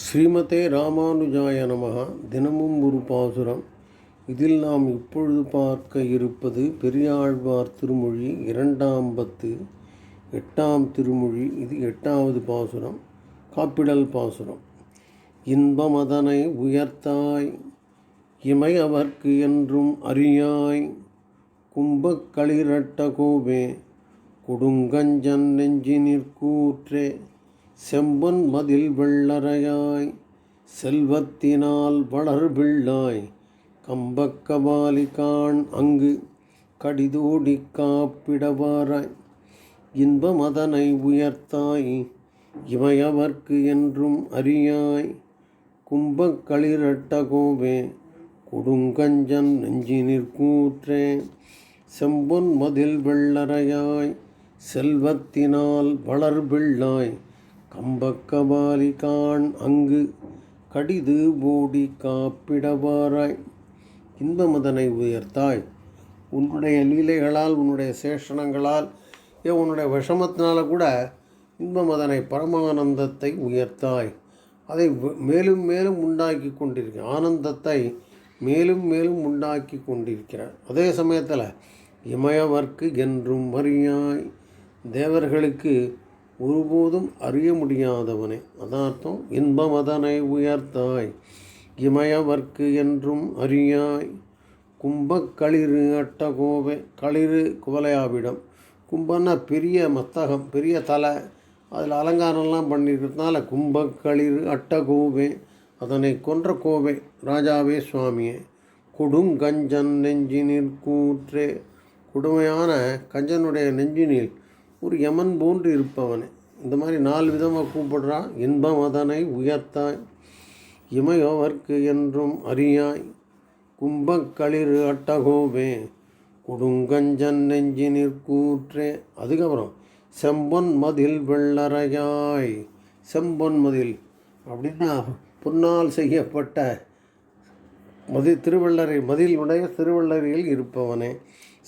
ஸ்ரீமதே ராமானுஜாய நமகா தினமும் ஒரு பாசுரம். இதில் நாம் இப்பொழுது பார்க்க இருப்பது பெரியாழ்வார் திருமொழி இரண்டாம் பத்து எட்டாம் திருமொழி. இது எட்டாவது பாசுரம். காப்பிடல் பாசுரம். இன்பம் அதனை உயர்த்தாய் இமை அவர்க்கு என்றும் அறியாய். கும்பக்களிரட்ட கோபே கோவே கொடுங்கஞ்சன் நெஞ்சினிற்கூற்றே செம்பொன் மதில் வெள்ளரையாய் செல்வத்தினால் வளர்பிள்ளாய் கம்பக்கபாலி காண் அங்கு கடிதோடி காப்பிடவாராய் இன்பமதனை உயர்த்தாய் இமையவர்க்கு என்றும் அறியாய் கும்பக்களிரட்டகோவே கொடுங்கஞ்சன் கோவே கொடுங்கஞ்சன் செம்பொன் மதில் வெள்ளரையாய் செல்வத்தினால் வளர்பிள்ளாய் கம்பக்கபாலி காண் அங்கு கடிது போடி காப்பிடவாராய். இன்பமதனை உயர்த்தாய். உன்னுடைய லீலைகளால் உன்னுடைய சேஷனங்களால் ஏன் உன்னுடைய விஷமத்தினால கூட இன்பமதனை பரமானந்தத்தை உயர்த்தாய். அதை மேலும் மேலும் உண்டாக்கி கொண்டிருக்க ஆனந்தத்தை மேலும் மேலும் உண்டாக்கி கொண்டிருக்கிறார் அதே சமயத்தில் இமயவர்க்கு என்றும் வரியாய் தேவர்களுக்கு ஒருபோதும் அறிய முடியாதவனே. அதார்த்தம் இன்பம் அதனை உயர்த்தாய். இமயவர்க்கு என்றும் அறியாய். கும்பக்களிறு அட்டகோவை களிறு குவலையாவிடம். கும்பன்னா பெரிய மத்தகம் பெரிய தலை. அதில் அலங்காரம்லாம் பண்ணியிருக்கிறதுனால கும்பக்களிறு அட்டகோவே அதனை கொன்ற கோவை ராஜாவே சுவாமியே. கொடுங்கஞ்சன் நெஞ்சினில் கூற்றே. கொடுமையான கஞ்சனுடைய நெஞ்சினில் ஒரு யமன் போன்று இருப்பவனே. இந்த மாதிரி நாலு விதமாக கூப்பிடுறான். இன்பம் அதனை உயர்த்தாய் இமையோவர்க்கு என்றும் அறியாய். கும்பக்களிறு அட்டகோவே கொடுங்கஞ்சன் நெஞ்சினிற் கூற்றே அதுக்கப்புறம் செம்பொன் மதில் வெள்ளரையாய். செம்பொன் மதில் அப்படின்னா பொன்னால் செய்யப்பட்ட மதி திருவள்ளரை மதில் உடைய திருவள்ளரையில் இருப்பவனே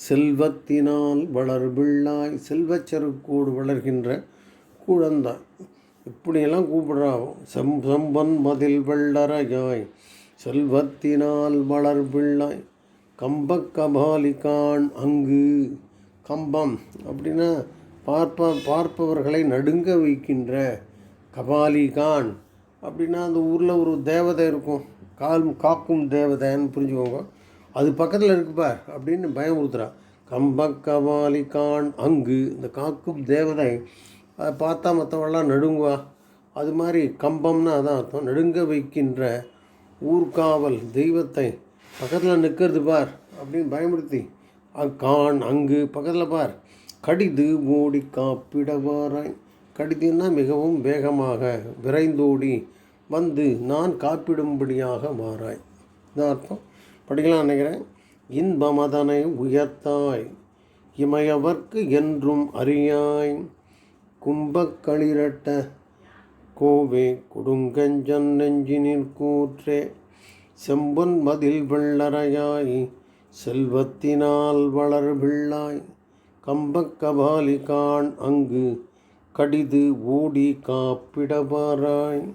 செல்வத்தினால் வளர்பிள்ளாய் செல்வச் செருக்கோடு வளர்கின்ற குழந்தாய் இப்படியெல்லாம் கூப்பிடுறான் செம் செம்பன் மதில் வெள்ளரையாய் செல்வத்தினால் வளர்பிள்ளாய். கம்பக் கபாலிகான் அங்கு கம்பம் அப்படின்னா பார்ப்ப பார்ப்பவர்களை நடுங்க வைக்கின்ற கபாலிகான் அப்படின்னா அந்த ஊரில் ஒரு தேவதை இருக்கும். கால் காக்கும் தேவதைன்னு புரிஞ்சுக்கோங்க. அது பக்கத்தில் இருக்கு பார் அப்படின்னு பயமுறுத்துகிறான் கம்பக் கபாலிகான் அங்கு இந்த காக்கும் தேவதை அதை பார்த்தா மற்றவெல்லாம் நடுங்குவா. அது மாதிரி கம்பம்னா அதான் அர்த்தம். நடுங்க வைக்கின்ற ஊர்காவல் தெய்வத்தை பக்கத்தில் நிற்கிறது பார் அப்படின்னு பயமுறுத்தி. கான் அங்கு பக்கத்தில் பார் கடிது ஓடி காப்பிடவாராய் கடிதுன்னா மிகவும் வேகமாக விரைந்தோடி வந்து நான் காப்பிடும்படியாக மாறாய். இதான் அர்த்தம். படிக்கலாம் நினைக்கிறேன். இன்பமதனை உயர்த்தாய். இமையவர்க்கு என்றும் அறியாய். கும்பக்களிரட்ட கோவே கொடுங்கஞ்சன் நெஞ்சினில் கூற்றே. செம்பொன் மதில் வெள்ளரையாய். செல்வத்தினால் வளர்பிள்ளாய் கம்பக்கபாலி காண் அங்கு கடிது ஓடி காப்பிடவாராய்